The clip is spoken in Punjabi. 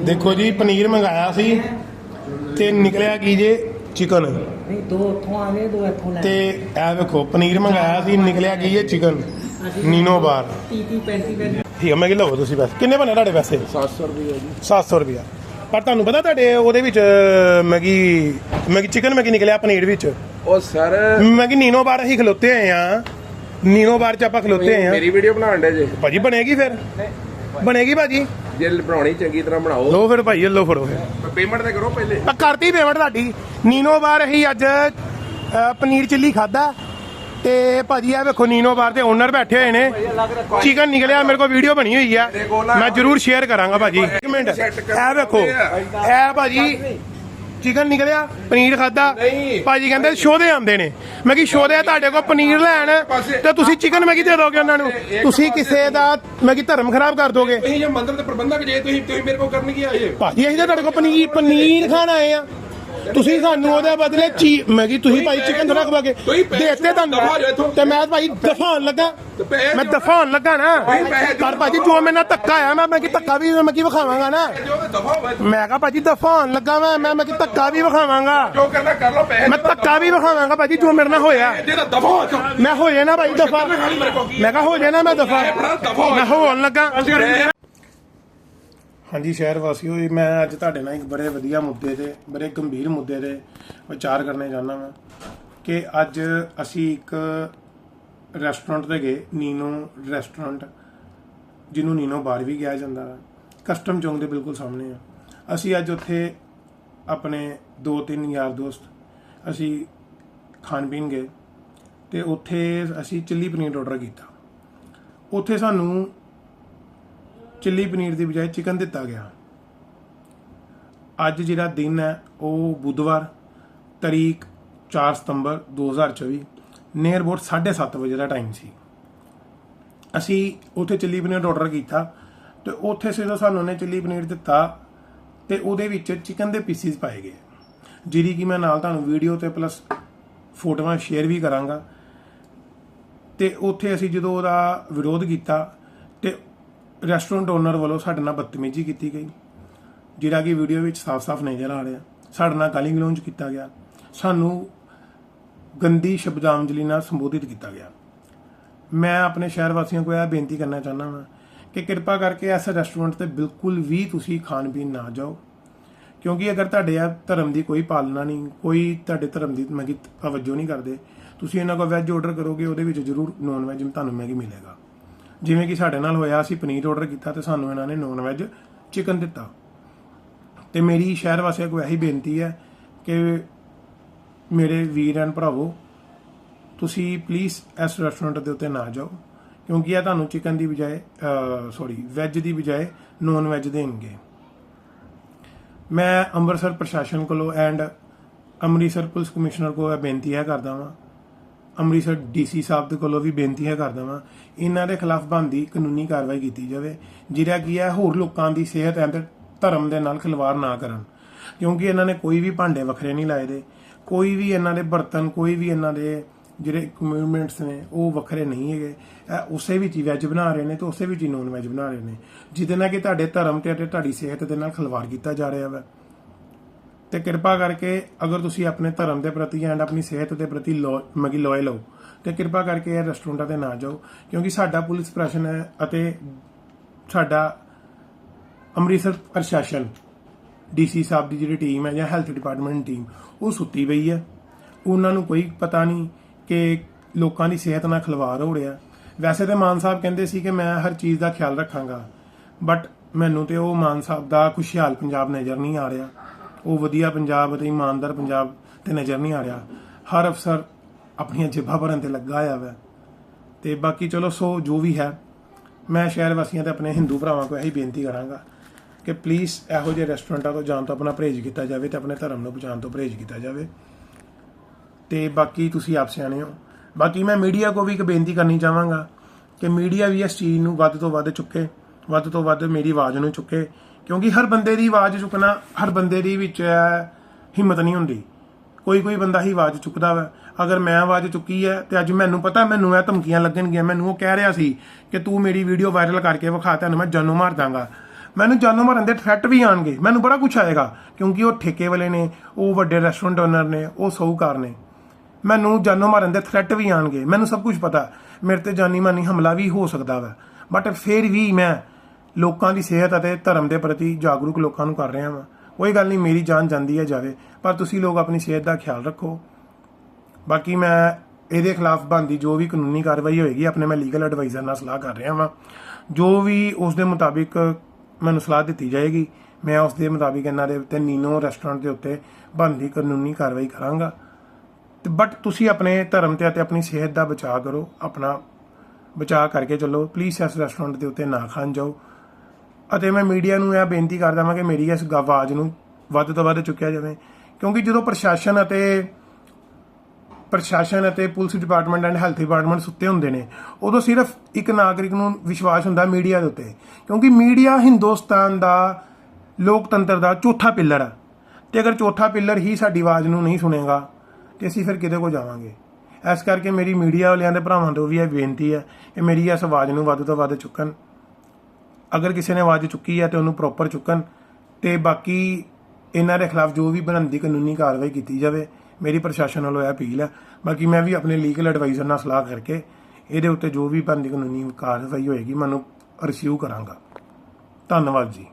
ਦੇਖੋ ਜੀ ਪਨੀਰ ਮੰਗਾਇਆ ਸੀ ਤੇ ਨਿਕਲਿਆ ਕੀ ਜੇ? ਚਿਕਨ। ਨਹੀਂ ਦੋ ਉੱਥੋਂ ਆ ਗਏ ਦੋ ਇੱਥੋਂ ਲੈ ਤੇ ਇਹ ਵੇਖੋ ਪਨੀਰ ਮੰਗਾਇਆ ਸੀ ਨਿਕਲਿਆ ਕੀ ਜੇ? ਚਿਕਨ। ਨੀਨੋ ਬਾਰ। 30 30 35 35 ਠੀਕ ਹੈ ਮੈਂ ਕਿ ਲਵੋ ਤੁਸੀਂ ਬਸ। ਕਿੰਨੇ ਬਣੇ ਤੁਹਾਡੇ ਪੈਸੇ? 700 ਰੁਪਏ ਜੀ। 700 ਰੁਪਿਆ ਪਰ ਤੁਹਾਨੂੰ ਪਤਾ ਤੁਹਾਡੇ ਉਹਦੇ ਵਿੱਚ ਮੈਗੀ ਮੈਗੀ ਚਿਕਨ ਮੈਗੀ ਨਿਕਲਿਆ ਪਨੀਰ ਵਿੱਚ? ਉਹ ਸਰ ਮੈਗੀ ਨੀਨੋ ਬਾਰ ਅਸੀਂ ਖਲੋਤੇ ਆਏ ਆ। ਨੀਨੋ ਬਾਰ ਚ ਆਪਾਂ ਖਲੋਤੇ ਆਏ ਆ। ਮੇਰੀ ਵੀਡੀਓ ਬਣਾਉਣ ਦੇ ਜੇ। ਭਾਜੀ ਬਣੇਗੀ ਫਿਰ? ਬਣੇਗੀ ਭਾਜੀ? ਜੇ ਬਣਾਉਣੀ ਚੰਗੀ ਤਰ੍ਹਾਂ ਬਣਾਓ। ਲੋ ਫਿਰ ਭਾਈ ਲੋ ਫੜੋ ਫਿਰ। ਪੇਮੈਂਟ ਤੇ ਕਰੋ ਪਹਿਲੇ। ਆ ਕਰਤੀ ਪੇਮੈਂਟ ਤੁਹਾਡੀ। ਨੀਨੋ ਬਾਰ ਅਸੀਂ ਅੱਜ ਅ, ਪਨੀਰ ਚਿੱਲੀ ਖਾਦਾ ਤੇ ਭਾਜੀ ਆ ਵੇਖੋ ਨੀਨੋ ਬਾਰ ਦੇ ਓਨਰ ਬੈਠੇ ਹੋਏ ਨੇ। ਚਿਕਨ ਨਿਕਲਿਆ ਮੇਰੇ ਕੋਲ ਵੀਡੀਓ ਬਣੀ ਹੋਈ ਆ। ਮੈਂ ਜਰੂਰ ਸ਼ੇਅਰ ਕਰਾਂਗਾ ਭਾਜੀ। ਇੱਕ ਮਿੰਟ ਇਹ ਵੇਖੋ। ਇਹ ਭਾਜੀ ਚਿਕਨ ਨਿਕਲਿਆ ਪਨੀਰ ਖਾਦਾ ਨਹੀਂ। ਭਾਜੀ ਕਹਿੰਦੇ ਸ਼ੋਦੇ ਆਉਂਦੇ ਨੇ। ਮੈਂ ਕਿ ਸ਼ੋਦੇ ਆ ਤੁਹਾਡੇ ਕੋਲ ਪਨੀਰ ਲੈਣ ਤੇ ਤੁਸੀਂ ਚਿਕਨ ਮੈਂ ਕੀ ਦੇ ਦੋਗੇ ਉਹਨਾਂ ਨੂੰ? ਤੁਸੀਂ ਕਿਸੇ ਦਾ ਮੈਂ ਕੀ ਧਰਮ ਖਰਾਬ ਕਰ ਦੋਗੇ? ਤੁਸੀਂ ਜੇ ਮੰਦਰ ਦੇ ਪ੍ਰਬੰਧਕ ਜੇ ਤੁਸੀਂ ਤੁਸੀਂ ਮੇਰੇ ਕੋਲ ਕਰਨ ਕੀ ਆਏ ਭਾਜੀ ਅਸੀਂ ਤਾਂ ਤੁਹਾਡੇ ਕੋਲ ਪਨੀਰ ਪਨੀਰ ਖਾਣ ਆਏ ਆ। ਤੁਸੀਂ ਸਾਨੂੰ ਉਹਦੇ ਬਦਲੇ ਚੀ ਮੈਂ ਕੀ ਤੁਸੀਂ ਭਾਈ ਚਿਕਨ ਥੋੜਾ ਤੁਸੀਂ ਪੈਸੇ ਦੇਤੇ ਤੁਹਾਨੂੰ। ਤੇ ਮੈਂ ਭਾਈ ਦਫਾਉਣ ਲੱਗਾ। ਮੈਂ। ਦਫਾਉਣ ਲੱਗਾ ਨਾ। ਪਰ ਭਾਜੀ ਜੋ ਮੇਰੇ ਨਾਲ ਧੱਕਾ ਆ ਮੈਂ ਮੈਂ ਕੀ ਧੱਕਾ ਵੀ ਮੈਂ ਕੀ ਵਿਖਾਵਾਂਗਾ ਨਾ? ਮੈਂ ਕਹਾ ਭਾਜੀ ਦਫਾਉਣ ਲੱਗਾ ਮੈਂ ਮੈਂ ਮੈਂ ਕੀ ਧੱਕਾ ਵੀ ਵਿਖਾਵਾਂਗਾ। ਜੋ ਕਰਨਾ ਕਰ ਲਓ ਪੈਸੇ ਮੈਂ ਧੱਕਾ ਵੀ ਵਿਖਾਵਾਂਗਾ ਭਾਜੀ ਜੋ ਮੇਰੇ ਨਾਲ ਹੋਇਆ। ਮੈਂ ਹੋ ਜਾਣਾ ਭਾਈ ਦਫਾ ਮੈਂ ਕਹਾ ਹੋ ਜਾਣਾ ਮੈਂ ਦਫਾ ਮੈਂ ਹੋਣ ਲੱਗਾ। ਹਾਂਜੀ ਸ਼ਹਿਰ ਵਾਸੀਓ ਜੀ, ਮੈਂ ਅੱਜ ਤੁਹਾਡੇ ਨਾਲ ਇੱਕ ਬੜੇ ਵਧੀਆ ਮੁੱਦੇ ਤੇ ਬੜੇ ਗੰਭੀਰ ਮੁੱਦੇ ਤੇ ਵਿਚਾਰ ਕਰਨੇ ਚਾਹੁੰਦਾ ਹਾਂ ਕਿ ਅੱਜ ਅਸੀਂ ਇੱਕ ਰੈਸਟੋਰੈਂਟ ਤੇ ਗਏ ਨੀਨੋ ਰੈਸਟੋਰੈਂਟ ਜਿਹਨੂੰ ਨੀਨੋ ਬਾਰ ਵੀ ਕਿਹਾ ਜਾਂਦਾ ਹੈ ਕਸਟਮ ਚੌਂਕ ਦੇ ਬਿਲਕੁਲ ਸਾਹਮਣੇ ਆ। ਅਸੀਂ ਅੱਜ ਉੱਥੇ ਆਪਣੇ ਦੋ ਤਿੰਨ ਯਾਰ ਦੋਸਤ ਅਸੀਂ ਖਾਣ ਪੀਣ ਗਏ ਤੇ ਉੱਥੇ ਅਸੀਂ ਚਿੱਲੀ ਪਨੀਰ ਆਰਡਰ ਕੀਤਾ। ਉੱਥੇ ਸਾਨੂੰ ਚਿੱਲੀ ਪਨੀਰ ਦੀ ਬਜਾਏ ਚਿਕਨ ਦਿੱਤਾ ਗਿਆ। ਅੱਜ ਜਿਹੜਾ ਦਿਨ ਹੈ, ਉਹ ਬੁੱਧਵਾਰ, ਤਰੀਕ 4 ਸਤੰਬਰ 2024 ਨੀਅਰ ਅਬਾਊਟ 7:30 ਵਜੇ ਦਾ ਟਾਈਮ ਸੀ। ਅਸੀਂ ਉੱਥੇ ਚਿੱਲੀ ਪਨੀਰ ਆਰਡਰ ਕੀਤਾ ਤੇ ਉੱਥੇ ਸਿੱਧਾ ਸਾਨੂੰ ਉਹਨੇ ਚਿੱਲੀ ਪਨੀਰ ਦਿੱਤਾ ਤੇ ਉਹਦੇ ਵਿੱਚ ਚਿਕਨ ਦੇ ਪੀਸਿਸ ਪਾਏ ਗਏ। ਜਿਹੜੀ ਕਿ ਮੈਂ ਨਾਲ ਤੁਹਾਨੂੰ ਵੀਡੀਓ ਤੇ ਪਲੱਸ ਫੋਟੋਆਂ ਸ਼ੇਅਰ ਵੀ ਕਰਾਂਗਾ। ਤੇ ਉੱਥੇ ਅਸੀਂ ਜਦੋਂ ਉਹਦਾ ਵਿਰੋਧ ਕੀਤਾ ਰੈਸਟੋਰੈਂਟ ਓਨਰ ਵੱਲੋਂ ਸਾਡੇ ਨਾਲ ਬਦਤਮੀਜ਼ੀ ਕੀਤੀ ਗਈ। ਜਿਹੜਾ ਕਿ ਵੀਡੀਓ ਵਿੱਚ ਸਾਫ਼-ਸਾਫ਼ ਨਜ਼ਰ ਆ ਰਿਹਾ। ਸਾਡੇ ਨਾਲ ਗਾਲੀ ਗਲੋਚ ਕੀਤਾ ਗਿਆ। ਸਾਨੂੰ ਗੰਦੀ ਸ਼ਬਦਾਂਜਲੀ ਨਾਲ ਸੰਬੋਧਿਤ ਕੀਤਾ ਗਿਆ। ਮੈਂ ਆਪਣੇ ਸ਼ਹਿਰ ਵਾਸੀਆਂ ਕੋਲ ਇਹ ਬੇਨਤੀ ਕਰਨਾ ਚਾਹੁੰਦਾ ਹਾਂ ਕਿ ਕਿਰਪਾ ਕਰਕੇ ਇਸ ਰੈਸਟੋਰੈਂਟ ਤੇ ਬਿਲਕੁਲ ਵੀ ਤੁਸੀਂ ਖਾਣ ਪੀਣ ਨਾ ਜਾਓ। ਕਿਉਂਕਿ ਅਗਰ ਤੁਹਾਡੇ ਆ ਧਰਮ ਦੀ ਕੋਈ ਪਾਲਣਾ ਨਹੀਂ, ਕੋਈ ਤੁਹਾਡੇ ਧਰਮ ਦੀ ਮੈਗੀ ਤਵੱਜੋ ਨਹੀਂ ਕਰਦੇ, ਤੁਸੀਂ ਇਹਨਾਂ ਕੋਲ ਵੈਜ ਆਰਡਰ ਕਰੋਗੇ, ਉਹਦੇ ਵਿੱਚ ਜ਼ਰੂਰ ਨੌਨ ਵੈਜ ਤੁਹਾਨੂੰ ਮੈਗੀ ਮਿਲੇਗਾ। ਜਿਵੇਂ ਕਿ ਸਾਡੇ ਨਾਲ ਹੋਇਆ, ਅਸੀਂ ਪਨੀਰ ਆਰਡਰ ਕੀਤਾ ਤੇ ਸਾਨੂੰ ਇਹਨਾਂ ਨੇ ਨੌਨ ਵੈਜ ਚਿਕਨ ਦਿੱਤਾ। ਤੇ ਮੇਰੀ ਸ਼ਹਿਰ ਵਾਸੀਆਂ ਕੋਲ ਇਹੀ ਬੇਨਤੀ ਹੈ ਕਿ ਮੇਰੇ ਵੀਰ ਐਂਡ ਭਰਾਵੋ, ਤੁਸੀਂ ਪਲੀਜ਼ ਇਸ ਰੈਸਟੋਰੈਂਟ ਦੇ ਉੱਤੇ ਨਾ ਜਾਓ, ਕਿਉਂਕਿ ਇਹ ਤੁਹਾਨੂੰ ਚਿਕਨ ਦੀ ਬਜਾਏ ਸੌਰੀ ਵੈਜ ਦੀ ਬਜਾਏ ਨੌਨ ਵੈਜ ਦੇਣਗੇ। ਮੈਂ ਅੰਮ੍ਰਿਤਸਰ ਪ੍ਰਸ਼ਾਸਨ ਕੋਲੋਂ ਐਂਡ ਅੰਮ੍ਰਿਤਸਰ ਪੁਲਿਸ ਕਮਿਸ਼ਨਰ ਕੋਲ ਇਹ ਬੇਨਤੀ ਹੈ ਕਰਦਾ ਵਾਂ ਅੰਮ੍ਰਿਤਸਰ ਡੀਸੀ ਸਾਹਿਬ ਦੇ ਕੋਲੋਂ ਵੀ ਬੇਨਤੀ ਹੈ ਕਰਦਾ ਵਾਂ, ਇਹਨਾਂ ਦੇ ਖਿਲਾਫ ਬਣਦੀ ਕਾਨੂੰਨੀ ਕਾਰਵਾਈ ਕੀਤੀ ਜਾਵੇ, ਜਿਹੜਾ ਕੀ ਹੈ ਹੋਰ ਲੋਕਾਂ ਦੀ ਸਿਹਤ ਐਂਡ ਧਰਮ ਦੇ ਨਾਲ ਖਿਲਵਾੜ ਨਾ ਕਰਨ, ਕਿਉਂਕਿ ਇਹਨਾਂ ਨੇ ਕੋਈ ਵੀ ਭਾਂਡੇ ਵੱਖਰੇ ਨਹੀਂ ਲਾਏ ਦੇ, ਕੋਈ ਵੀ ਇਹਨਾਂ ਦੇ ਬਰਤਨ, ਕੋਈ ਵੀ ਇਹਨਾਂ ਦੇ ਜਿਹੜੇ ਇਕਵਿਪਮੈਂਟਸ ਨੇ, ਉਹ ਵੱਖਰੇ ਨਹੀਂ ਹੈਗੇ, ਇਹ ਉਸੇ ਵਿੱਚ ਹੀ ਵੈਜ ਬਣਾ ਰਹੇ ਨੇ ਤੇ ਉਸੇ ਵਿੱਚ ਹੀ ਨੌਨ ਵੈਜ ਬਣਾ ਰਹੇ ਨੇ, ਜਿਹਦੇ ਨਾਲ ਕਿ ਤੁਹਾਡੇ ਧਰਮ ਤੇ ਅਤੇ ਤੁਹਾਡੀ ਸਿਹਤ ਦੇ ਨਾਲ ਖਿਲਵਾੜ ਕੀਤਾ ਜਾ ਰਿਹਾ ਵਾ। ਤੇ ਕਿਰਪਾ ਕਰਕੇ ਅਗਰ ਤੁਸੀਂ ਆਪਣੇ ਧਰਮ ਦੇ ਪ੍ਰਤੀ ਐਂਡ ਆਪਣੀ ਸਿਹਤ ਦੇ ਪ੍ਰਤੀ ਮਗੀ ਲੋਇਲ ਹੋ, ਤੇ ਕਿਰਪਾ ਕਰਕੇ ਇਹ ਰੈਸਟੋਰੈਂਟਾਂ ਤੇ ਨਾ ਜਾਓ, ਕਿਉਂਕਿ ਸਾਡਾ ਪੁਲਿਸ ਪ੍ਰਸ਼ਾਸਨ ਹੈ ਅਤੇ ਸਾਡਾ ਅੰਮ੍ਰਿਤਸਰ ਪ੍ਰਸ਼ਾਸਨ ਡੀਸੀ ਸਾਹਿਬ ਦੀ ਜਿਹੜੀ ਟੀਮ ਹੈ ਜਾਂ ਹੈਲਥ ਡਿਪਾਰਟਮੈਂਟ ਟੀਮ ਉਹ ਸੁੱਤੀ ਪਈ ਹੈ। ਉਹਨਾਂ ਨੂੰ ਕੋਈ ਪਤਾ ਨਹੀਂ ਕਿ ਲੋਕਾਂ ਦੀ ਸਿਹਤ ਨਾਲ ਖਿਲਵਾੜ ਹੋ ਰਿਹਾ। ਵੈਸੇ ਤੇ ਮਾਨ ਸਾਹਿਬ ਕਹਿੰਦੇ ਸੀ ਕਿ ਮੈਂ ਹਰ ਚੀਜ਼ ਦਾ ਖਿਆਲ ਰੱਖਾਂਗਾ ਬਟ ਮੈਨੂੰ ਤੇ ਉਹ ਮਾਨ ਸਾਹਿਬ ਦਾ ਖੁਸ਼ਹਾਲ ਪੰਜਾਬ ਨਜ਼ਰ ਨਹੀਂ ਆ ਰਿਹਾ। ਉਹ ਵਧੀਆ ਪੰਜਾਬ ਅਤੇ ਇਮਾਨਦਾਰ ਪੰਜਾਬ ਤੇ ਨਜ਼ਰ ਨਹੀਂ ਆ ਰਿਹਾ। ਹਰ ਅਫਸਰ ਆਪਣੀਆਂ ਜੇਬਾਂ ਭਰਨ ਤੇ ਲੱਗਾ ਹੋਇਆ ਵਾ। ਤੇ ਬਾਕੀ ਚਲੋ, ਸੋ ਜੋ ਵੀ ਹੈ, ਮੈਂ ਸ਼ਹਿਰ ਵਾਸੀਆਂ ਤੇ ਆਪਣੇ ਹਿੰਦੂ ਭਰਾਵਾਂ ਕੋਲ ਇਹੀ ਬੇਨਤੀ ਕਰਾਂਗਾ ਕਿ ਪਲੀਜ਼ ਇਹੋ ਜਿਹੇ ਰੈਸਟੋਰੈਂਟਾਂ ਤੋਂ ਜਾਣ ਤੋਂ ਆਪਣਾ ਪਰਹੇਜ਼ ਕੀਤਾ ਜਾਵੇ ਤੇ ਆਪਣੇ ਧਰਮ ਨੂੰ ਬਚਾਉਣ ਤੋਂ ਪਰਹੇਜ਼ ਕੀਤਾ ਜਾਵੇ। ਤੇ ਬਾਕੀ ਤੁਸੀਂ ਆਪ ਸਿਆਣੇ ਹੋ। ਬਾਕੀ ਮੈਂ ਮੀਡੀਆ ਕੋ ਵੀ ਇੱਕ ਬੇਨਤੀ ਕਰਨੀ ਚਾਹਾਂਗਾ ਕਿ ਮੀਡੀਆ ਵੀ ਇਸ ਚੀਜ਼ ਨੂੰ ਵੱਧ ਤੋਂ ਵੱਧ ਚੁੱਕੇ, ਵੱਧ ਤੋਂ ਵੱਧ ਮੇਰੀ ਆਵਾਜ਼ ਨੂੰ ਚੁੱਕੇ। ਕਿਉਂਕਿ ਹਰ ਬੰਦੇ ਦੀ ਆਵਾਜ਼ ਚੁੱਕਣਾ, ਹਰ ਬੰਦੇ ਦੀ ਵਿੱਚ ਹਿੰਮਤ ਨਹੀਂ ਹੁੰਦੀ। ਕੋਈ ਕੋਈ ਬੰਦਾ ਹੀ ਆਵਾਜ਼ ਚੁੱਕਦਾ ਵਾ। ਅਗਰ ਮੈਂ ਆਵਾਜ਼ ਚੁੱਕੀ ਹੈ ਤੇ ਅੱਜ ਮੈਨੂੰ ਪਤਾ, ਮੈਨੂੰ ਇਹ ਧਮਕੀਆਂ ਲੱਗਣਗੀਆਂ। ਮੈਨੂੰ ਉਹ ਕਹਿ ਰਿਹਾ ਸੀ ਕਿ ਤੂੰ ਮੇਰੀ ਵੀਡੀਓ ਵਾਇਰਲ ਕਰਕੇ ਵਿਖਾ ਤੈਨੂੰ ਮੈਂ ਜਾਨੋਂ ਮਾਰ ਦਾਂਗਾ। ਮੈਨੂੰ ਜਾਨੋਂ ਮਾਰਨ ਦੇ ਥ੍ਰੈਟ ਵੀ ਆਣਗੇ ਮੈਨੂੰ ਬੜਾ ਕੁਝ ਆਏਗਾ, ਕਿਉਂਕਿ ਉਹ ਠੇਕੇ ਵਾਲੇ ਨੇ, ਉਹ ਵੱਡੇ ਰੈਸਟੋਰੈਂਟ ਓਨਰ ਨੇ, ਉਹ ਸੌਕਰ ਨੇ। ਮੈਨੂੰ ਜਾਨੋਂ ਮਾਰਨ ਦੇ ਥ੍ਰੈਟ ਵੀ ਆਣਗੇ ਮੈਨੂੰ ਸਭ ਕੁਝ ਪਤਾ। ਮੇਰੇ ਤੇ ਜਾਨੀ ਮਾਨੀ ਹਮਲਾ ਵੀ ਹੋ ਸਕਦਾ ਵਾ। ਬਟ ਫਿਰ ਵੀ ਮੈਂ ਲੋਕਾਂ ਦੀ ਸਿਹਤ ਅਤੇ ਧਰਮ ਦੇ ਪ੍ਰਤੀ ਜਾਗਰੂਕ ਲੋਕਾਂ ਨੂੰ ਕਰ ਰਿਹਾ ਵਾਂ। ਕੋਈ ਗੱਲ ਨਹੀਂ, ਮੇਰੀ ਜਾਨ ਜਾਂਦੀ ਹੈ ਜਾਵੇ, ਪਰ ਤੁਸੀਂ ਲੋਕ ਆਪਣੀ ਸਿਹਤ ਦਾ ਖਿਆਲ ਰੱਖੋ। ਬਾਕੀ ਮੈਂ ਇਹਦੇ ਖਿਲਾਫ ਬਣਦੀ ਜੋ ਵੀ ਕਾਨੂੰਨੀ ਕਾਰਵਾਈ ਹੋਏਗੀ, ਆਪਣੇ ਮੈਂ ਲੀਗਲ ਐਡਵਾਈਜ਼ਰ ਨਾਲ ਸਲਾਹ ਕਰ ਰਿਹਾ ਵਾਂ। ਜੋ ਵੀ ਉਸ ਦੇ ਮੁਤਾਬਿਕ ਮੈਨੂੰ ਸਲਾਹ ਦਿੱਤੀ ਜਾਏਗੀ, ਮੈਂ ਉਸ ਦੇ ਮੁਤਾਬਿਕ ਇਹਨਾਂ ਦੇ ਉੱਤੇ ਨੀਨੋ ਰੈਸਟੋਰੈਂਟ ਦੇ ਉੱਤੇ ਬਣਦੀ ਕਾਨੂੰਨੀ ਕਾਰਵਾਈ ਕਰਾਂਗਾ। ਤੇ ਬਟ ਤੁਸੀਂ ਆਪਣੇ ਧਰਮ ਤੇ ਅਤੇ ਆਪਣੀ ਸਿਹਤ ਦਾ ਬਚਾਅ ਕਰੋ, ਆਪਣਾ ਬਚਾਅ ਕਰਕੇ ਚੱਲੋ। ਪਲੀਜ਼ ਇਸ ਰੈਸਟੋਰੈਂਟ ਦੇ ਉੱਤੇ ਨਾ ਖਾਣ ਜਾਓ। ਅਤੇ ਮੈਂ ਮੀਡੀਆ ਨੂੰ ਇਹ ਬੇਨਤੀ ਕਰਦਾ ਹਾਂ ਕਿ ਮੇਰੀ ਇਸ ਗ- ਆਵਾਜ਼ ਨੂੰ ਵੱਧ ਤੋਂ ਵੱਧ ਚੁੱਕਿਆ ਜਾਵੇ। ਕਿਉਂਕਿ ਜਦੋਂ ਪ੍ਰਸ਼ਾਸਨ ਅਤੇ ਪ੍ਰਸ਼ਾਸਨ ਅਤੇ police department and health department ਸੁੱਤੇ ਹੁੰਦੇ ਨੇ, ਉਦੋਂ ਸਿਰਫ ਇੱਕ ਨਾਗਰਿਕ ਨੂੰ ਵਿਸ਼ਵਾਸ ਹੁੰਦਾ ਮੀਡੀਆ ਦੇ ਉੱਤੇ। ਕਿਉਂਕਿ ਮੀਡੀਆ ਹਿੰਦੁਸਤਾਨ ਦਾ ਲੋਕਤੰਤਰ ਦਾ ਚੌਥਾ ਪਿੱਲਰ ਆ। ਤੇ ਅਗਰ ਚੌਥਾ ਪਿੱਲਰ ਹੀ ਸਾਡੀ ਆਵਾਜ਼ ਨੂੰ ਨਹੀਂ ਸੁਣੇਗਾ, ਤੇ ਅਸੀਂ ਫਿਰ ਕਿਤੇ ਕੋ ਜਾਵਾਂਗੇ? ਇਸ ਕਰਕੇ ਮੇਰੀ ਮੀਡੀਆ ਵਾਲਿਆਂ ਦੇ ਭਰਾਵਾਂ ਤੋਂ ਵੀ ਇਹ ਬੇਨਤੀ ਹੈ ਕਿ ਮੇਰੀ ਇਸ ਆਵਾਜ਼ ਨੂੰ ਵੱਧ ਤੋਂ ਵੱਧ ਚੁੱਕਣ। ਅਗਰ ਕਿਸੇ ਨੇ ਆਵਾਜ਼ ਚੁੱਕੀ ਹੈ ਤੇ ਉਹਨੂੰ ਪ੍ਰੋਪਰ ਚੁੱਕਣ, ਤੇ ਬਾਕੀ ਇਹਨਾਂ ਦੇ ਖਿਲਾਫ ਜੋ ਵੀ ਬਣਨ ਦੀ ਕਾਨੂੰਨੀ ਕਾਰਵਾਈ ਕੀਤੀ ਜਾਵੇ, ਮੇਰੀ ਪ੍ਰਸ਼ਾਸਨ ਵੱਲੋਂ ਇਹ ਅਪੀਲ ਹੈ। ਬਾਕੀ ਮੈਂ ਵੀ ਆਪਣੇ ਲੀਗਲ ਐਡਵਾਈਜ਼ਰ ਨਾਲ ਸਲਾਹ ਕਰਕੇ ਇਹਦੇ ਉੱਤੇ ਜੋ ਵੀ ਬਣਦੀ ਕਾਨੂੰਨੀ ਕਾਰਵਾਈ ਹੋਏਗੀ ਮੈਨੂੰ ਰਿਸੀਵ ਕਰਾਂਗਾ। ਧੰਨਵਾਦ ਜੀ।